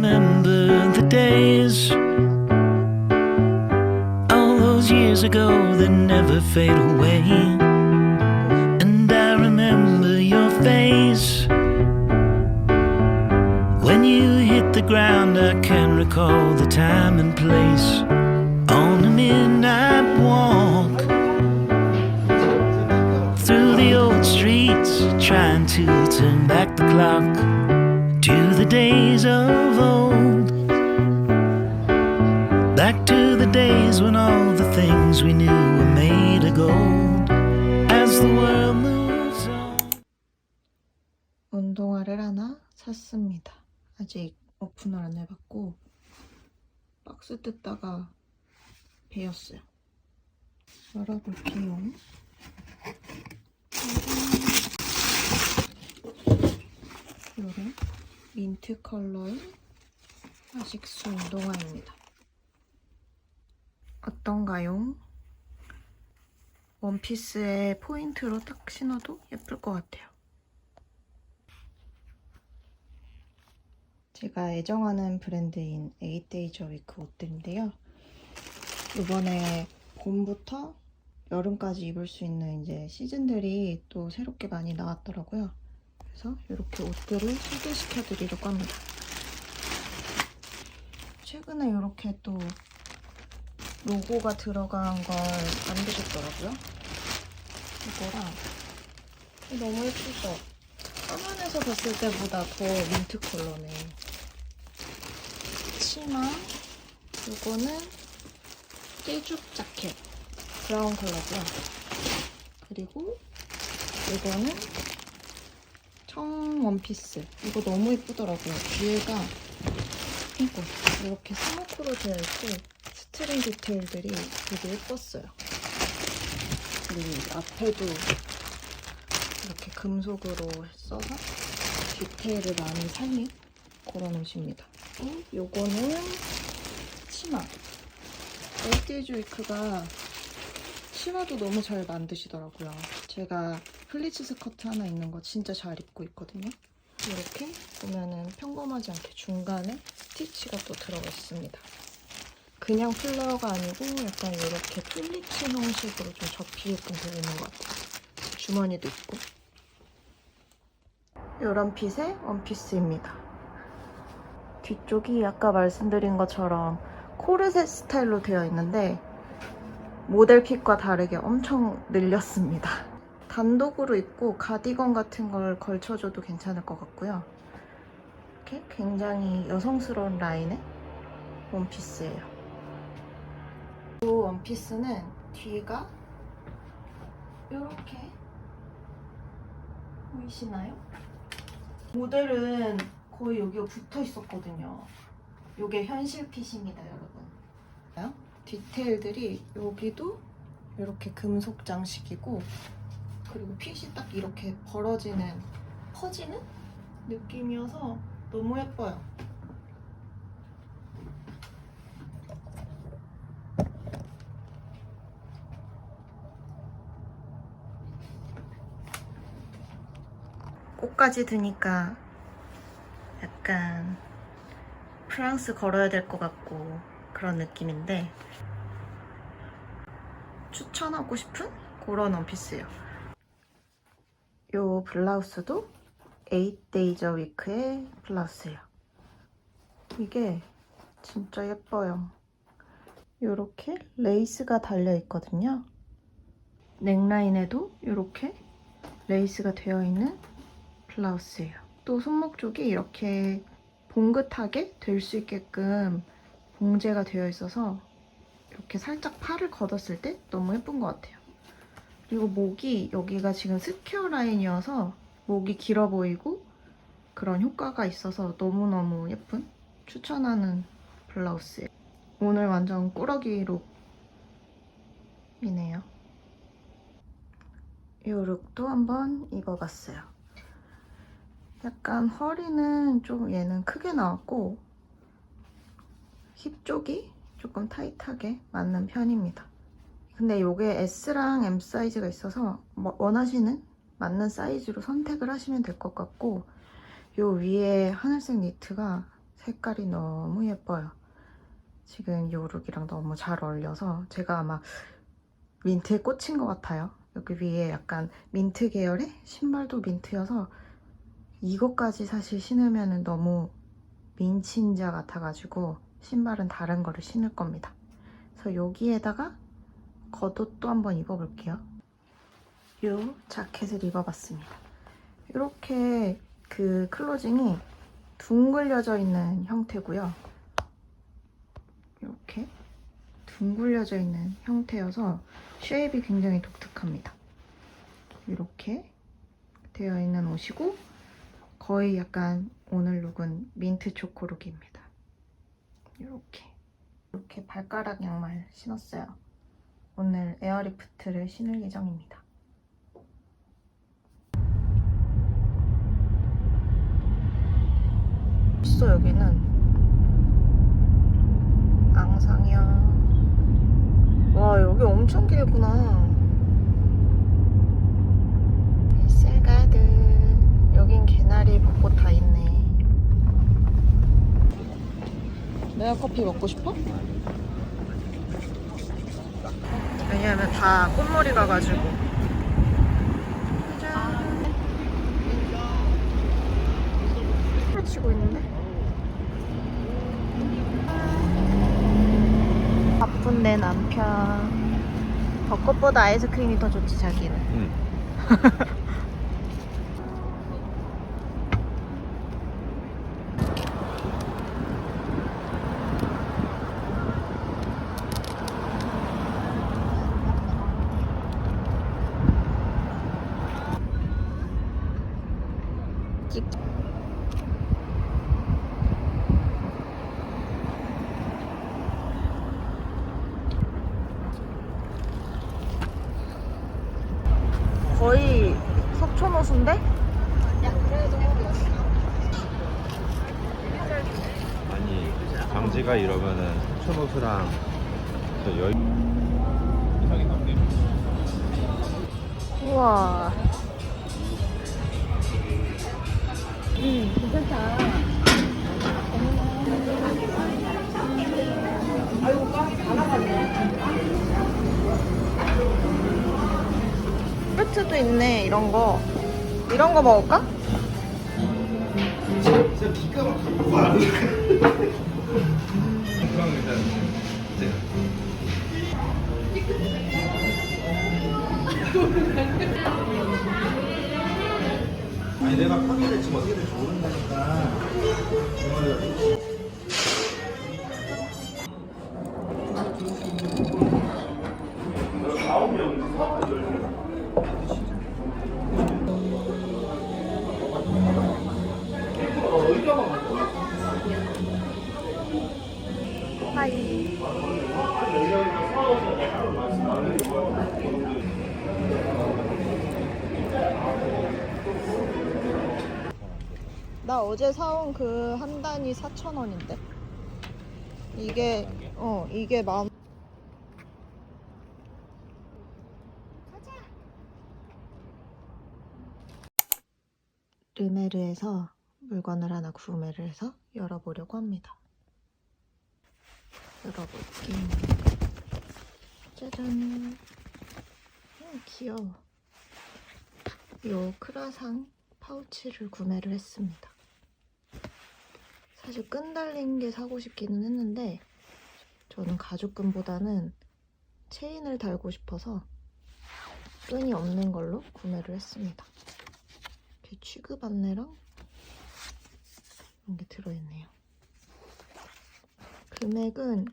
remember the days. All those years ago that never fade away. And I remember your face. When you hit the ground, I can recall the time and place. On a midnight walk through the old streets, trying to turn back the clock to the days of 아직 오픈을 안 해봤고 박스 뜯다가 베었어요. 열어볼게요. 이런 민트 컬러의 아식스 운동화입니다. 어떤가요? 원피스에 포인트로 딱 신어도 예쁠 것 같아요. 제가 애정하는 브랜드인 에이데이저 위크 옷들인데요. 이번에 봄부터 여름까지 입을 수 있는 이제 시즌들이 또 새롭게 많이 나왔더라고요. 그래서 이렇게 옷들을 소개시켜 드리려고 합니다. 최근에 이렇게 또 로고가 들어간 걸 만드셨더라고요. 이거랑 너무 예쁘죠? 화면에서 봤을 때보다 더 민트 컬러네. 치마, 요거는 떼죽 자켓, 브라운 컬러고요. 그리고 이거는 청 원피스. 이거 너무 예쁘더라고요. 뒤에가 이거 이렇게 스모크로 되어 있고 스트링 디테일들이 되게 예뻤어요. 그리고 앞에도 이렇게 금속으로 써서 디테일을 많이 살린 그런 옷입니다. 어, 요거는 치마. 위크가 치마도 너무 잘 만드시더라고요. 제가 플리츠 스커트 하나 있는 거 진짜 잘 입고 있거든요. 이렇게 보면은 평범하지 않게 중간에 스티치가 또 들어가 있습니다. 그냥 플라워가 아니고 약간 이렇게 플리츠 형식으로 좀 접히게끔 되어 있는 것 같아요. 주머니도 있고 이런 핏의 원피스입니다. 뒤쪽이 아까 말씀드린 것처럼 코르셋 스타일로 되어 있는데 모델 핏과 다르게 엄청 늘렸습니다. 단독으로 입고 가디건 같은 걸 걸쳐줘도 괜찮을 것 같고요. 이렇게 굉장히 여성스러운 라인의 원피스예요. 이 원피스는 뒤가 이렇게 보이시나요? 모델은 거의 여기가 붙어 있었거든요. 이게 현실 핏입니다, 여러분. 디테일들이 여기도 이렇게 금속 장식이고 그리고 핏이 딱 이렇게 벌어지는 퍼지는 느낌이어서 너무 예뻐요. 꽃까지 드니까 약간 프랑스 걸어야 될 것 같고 그런 느낌인데 추천하고 싶은 그런 원피스예요. 요 블라우스도 8days a week의 블라우스예요. 이게 진짜 예뻐요. 요렇게 레이스가 달려 있거든요. 넥라인에도 이렇게 레이스가 되어 있는 블라우스예요. 또 손목 쪽이 이렇게 봉긋하게 될 수 있게끔 봉제가 되어 있어서 이렇게 살짝 팔을 걷었을 때 너무 예쁜 것 같아요. 그리고 목이 여기가 지금 스퀘어 라인이어서 목이 길어 보이고 그런 효과가 있어서 너무너무 예쁜 추천하는 블라우스예요. 오늘 완전 꾸러기 룩이네요. 이 룩도 한번 입어봤어요. 약간 허리는 좀 얘는 크게 나왔고 힙 쪽이 조금 타이트하게 맞는 편입니다. 근데 이게 S랑 M 사이즈가 있어서 뭐 원하시는 맞는 사이즈로 선택을 하시면 될 것 같고 요 위에 하늘색 니트가 색깔이 너무 예뻐요. 지금 요 룩이랑 너무 잘 어울려서 제가 아마 민트에 꽂힌 것 같아요. 여기 위에 약간 민트 계열의 신발도 민트여서 이것까지 사실 신으면 너무 민친자 같아가지고 신발은 다른 거를 신을 겁니다. 그래서 여기에다가 겉옷도 한번 입어볼게요. 요 자켓을 입어봤습니다. 이렇게 그 클로징이 둥글려져 있는 형태고요. 이렇게 둥글려져 있는 형태여서 쉐입이 굉장히 독특합니다. 이렇게 되어 있는 옷이고 거의 약간 오늘 룩은 민트 초코 룩입니다. 이렇게 이렇게 발가락 양말 신었어요. 오늘 에어리프트를 신을 예정입니다. 있어 여기는 앙상이야. 와 여기 엄청 길구나. 셀가드 여긴 벚꽃 다 있네. 내가 커피 먹고 싶어? 왜냐면 다 꽃머리 가가지고. 짜잔. 풀 치고 있는데? 바쁜 내 남편. 벚꽃보다 아이스크림이 더 좋지 자기는. 응. 거의 석촌호수인데? 아니 강지가 이러면은 천호수랑 또 여의 이상이 나네. 우와. 음, 괜찮다. 프 루트도 있네, 이런 거. 이런 거 먹을까? 아니 내가 평일에 지금 어떻게든 모른다니까. 하이. 어제 사온 그 한 단이 4,000원인데. 이게 어, 이게 마음 르메르에서 물건을 하나 구매를 해서 열어보려고 합니다. 열어볼게요. 짜잔. 음, 귀여워. 요 크라상 파우치를 구매를 했습니다. 사실 끈 달린 게 사고 싶기는 했는데 저는 가죽끈보다는 체인을 달고 싶어서 끈이 없는 걸로 구매를 했습니다. 이렇게 취급 안내랑 이런 게 들어있네요. 금액은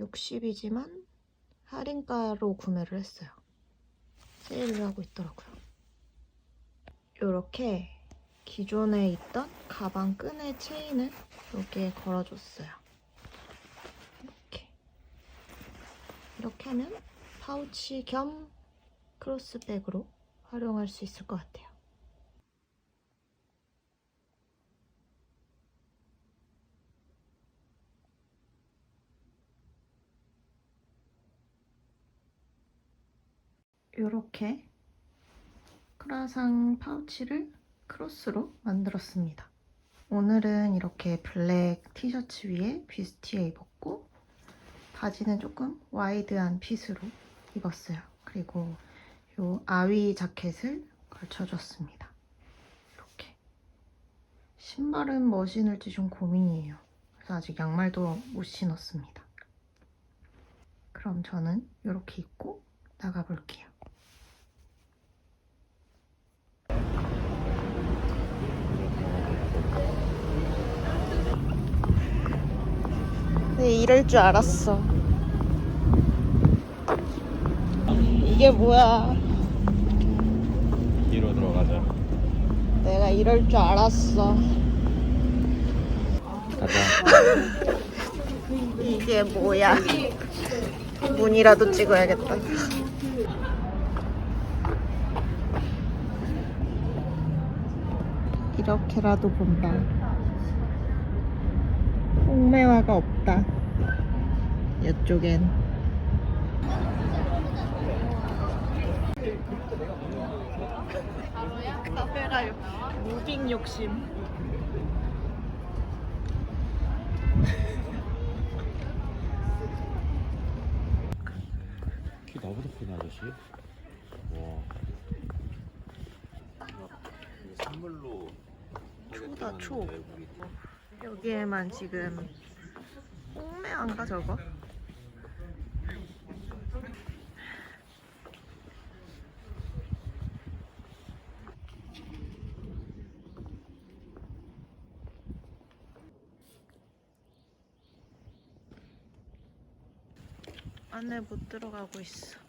60이지만 할인가로 구매를 했어요. 세일을 하고 있더라고요. 이렇게 기존에 있던 가방 끈의 체인을 여기에 걸어줬어요. 이렇게. 이렇게 하면 파우치 겸 크로스백으로 활용할 수 있을 것 같아요. 이렇게 크라상 파우치를 크로스로 만들었습니다. 오늘은 이렇게 블랙 티셔츠 위에 비스티에 입었고 바지는 조금 와이드한 핏으로 입었어요. 그리고 요 아위 자켓을 걸쳐줬습니다. 이렇게. 신발은 뭐 신을지 좀 고민이에요. 그래서 아직 양말도 못 신었습니다. 그럼 저는 이렇게 입고 나가볼게요. 네, 이럴 줄 알았어. 이게 뭐야? 뒤로 들어가자. 내가 이럴 줄 알았어. 가자. 이게 뭐야? 문이라도 찍어야겠다. 이렇게라도 본다. 홍매화가 없다. 이쪽엔. 카페가 무빙 욕심. 키 나보다 큰 아저씨? 와. 선물로 초다, 초. 여기에만 지금 홍매화인가 저거? 안에 못 들어가고 있어.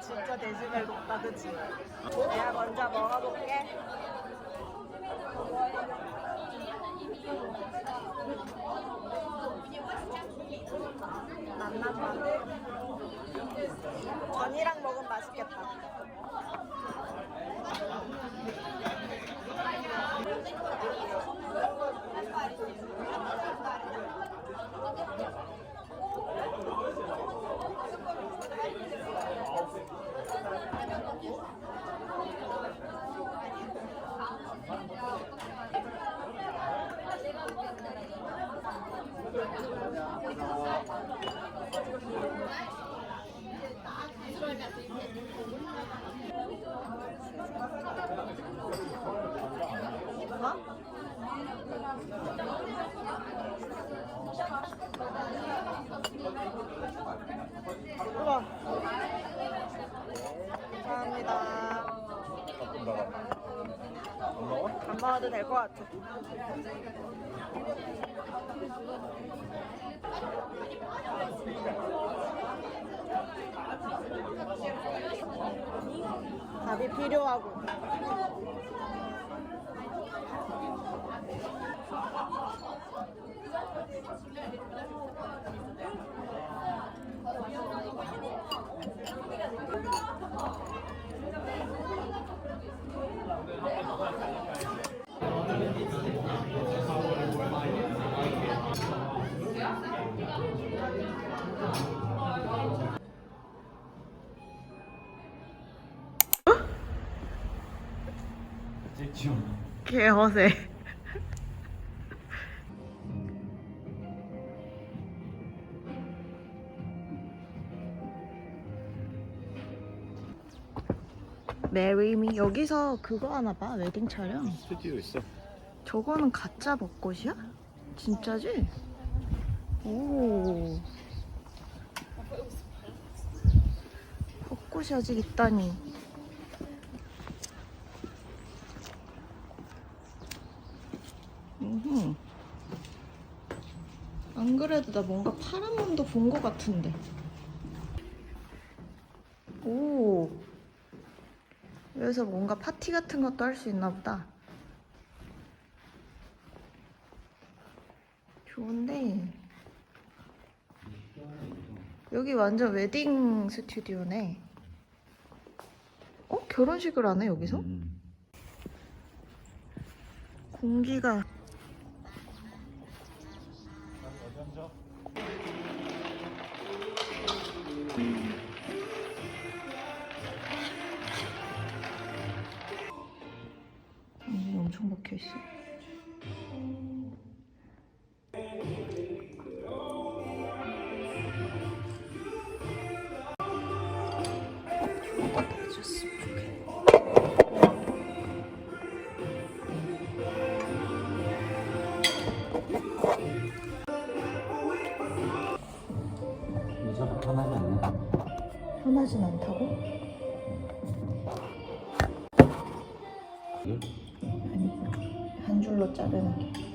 진짜 데시벨 높다, 그치? 내가 먼저 먹어볼게. 만나봐. 전이랑 먹으면 맛있겠다. 우와. 감사합니다. 안 먹어도 될 것 같아. 답이 필요하고. 개 허세. 메리미 여기서 그거 하나 봐 웨딩 촬영. 스튜디오 있어. 저거는 가짜 벚꽃이야? 진짜지? 오. 벚꽃이 아직 있다니. 음흠. 안 그래도 나 뭔가 파란 몸도 본 것 같은데. 오. 여기서 뭔가 파티 같은 것도 할 수 있나 보다. 좋은데. 여기 완전 웨딩 스튜디오네. 어? 결혼식을 안 해 여기서? 음. 공기가 可惜。 줄로 자르는 게